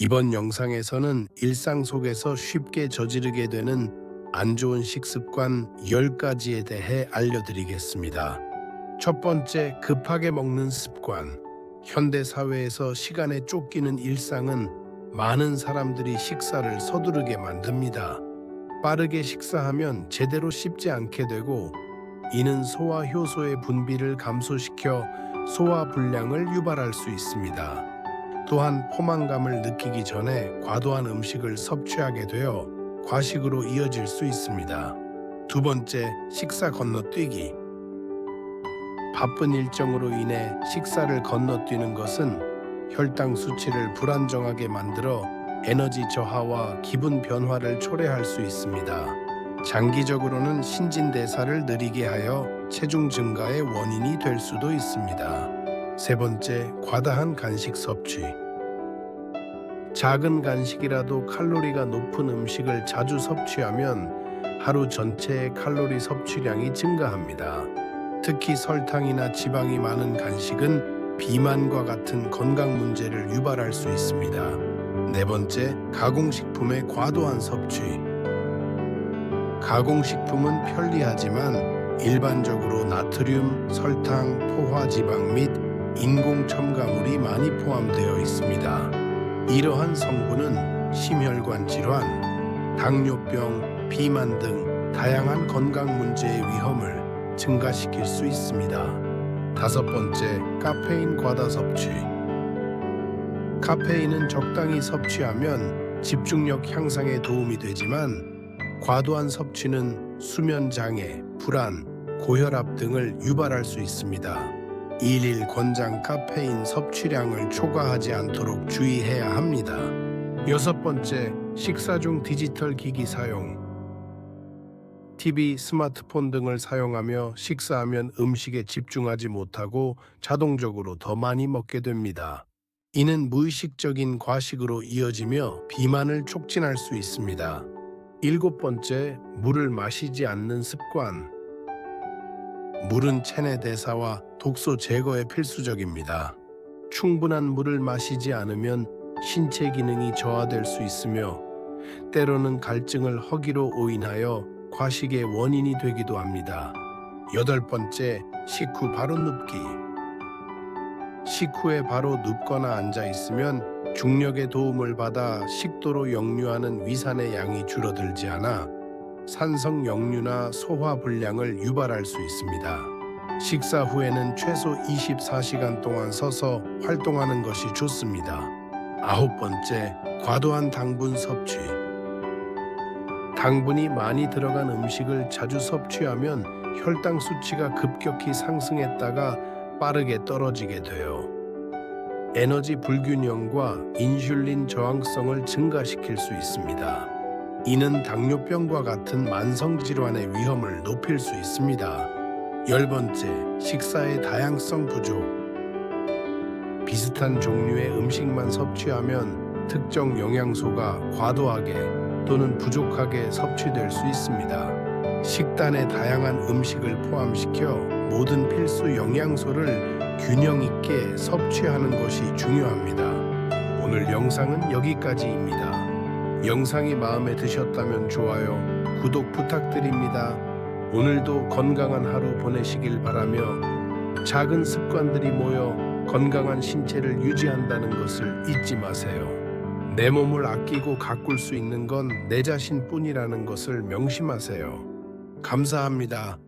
이번 영상에서는 일상 속에서 쉽게 저지르게 되는 안 좋은 식습관 10가지에 대해 알려드리겠습니다. 첫 번째, 급하게 먹는 습관. 현대 사회에서 시간에 쫓기는 일상은 많은 사람들이 식사를 서두르게 만듭니다. 빠르게 식사하면 제대로 씹지 않게 되고 이는 소화 효소의 분비를 감소시켜 소화 불량을 유발할 수 있습니다. 또한 포만감을 느끼기 전에 과도한 음식을 섭취하게 되어 과식으로 이어질 수 있습니다. 두 번째, 식사 건너뛰기. 바쁜 일정으로 인해 식사를 건너뛰는 것은 혈당 수치를 불안정하게 만들어 에너지 저하와 기분 변화를 초래할 수 있습니다. 장기적으로는 신진대사를 느리게 하여 체중 증가의 원인이 될 수도 있습니다. 세 번째, 과다한 간식 섭취. 작은 간식이라도 칼로리가 높은 음식을 자주 섭취하면 하루 전체의 칼로리 섭취량이 증가합니다. 특히 설탕이나 지방이 많은 간식은 비만과 같은 건강 문제를 유발할 수 있습니다. 네 번째, 가공식품의 과도한 섭취. 가공식품은 편리하지만 일반적으로 나트륨, 설탕, 포화지방 및 인공 첨가물이 많이 포함되어 있습니다. 이러한 성분은 심혈관 질환, 당뇨병, 비만 등 다양한 건강 문제의 위험을 증가시킬 수 있습니다. 다섯 번째, 카페인 과다 섭취. 카페인은 적당히 섭취하면 집중력 향상에 도움이 되지만 과도한 섭취는 수면 장애, 불안, 고혈압 등을 유발할 수 있습니다. 일일 권장 카페인 섭취량을 초과하지 않도록 주의해야 합니다. 여섯 번째, 식사 중 디지털 기기 사용. TV, 스마트폰 등을 사용하며 식사하면 음식에 집중하지 못하고 자동적으로 더 많이 먹게 됩니다. 이는 무의식적인 과식으로 이어지며 비만을 촉진할 수 있습니다. 일곱 번째, 물을 마시지 않는 습관. 물은 체내 대사와 독소 제거에 필수적입니다. 충분한 물을 마시지 않으면 신체 기능이 저하될 수 있으며 때로는 갈증을 허기로 오인하여 과식의 원인이 되기도 합니다. 여덟 번째, 식후 바로 눕기. 식후에 바로 눕거나 앉아 있으면 중력의 도움을 받아 식도로 역류하는 위산의 양이 줄어들지 않아 산성 역류나 소화 불량을 유발할 수 있습니다. 식사 후에는 최소 24시간 동안 서서 활동하는 것이 좋습니다. 아홉 번째, 과도한 당분 섭취. 당분이 많이 들어간 음식을 자주 섭취하면 혈당 수치가 급격히 상승했다가 빠르게 떨어지게 돼요. 에너지 불균형과 인슐린 저항성을 증가시킬 수 있습니다. 이는 당뇨병과 같은 만성 질환의 위험을 높일 수 있습니다. 열 번째, 식사의 다양성 부족. 비슷한 종류의 음식만 섭취하면 특정 영양소가 과도하게 또는 부족하게 섭취될 수 있습니다. 식단에 다양한 음식을 포함시켜 모든 필수 영양소를 균형 있게 섭취하는 것이 중요합니다. 오늘 영상은 여기까지입니다. 영상이 마음에 드셨다면 좋아요, 구독 부탁드립니다. 오늘도 건강한 하루 보내시길 바라며 작은 습관들이 모여 건강한 신체를 유지한다는 것을 잊지 마세요. 내 몸을 아끼고 가꿀 수 있는 건 내 자신뿐이라는 것을 명심하세요. 감사합니다.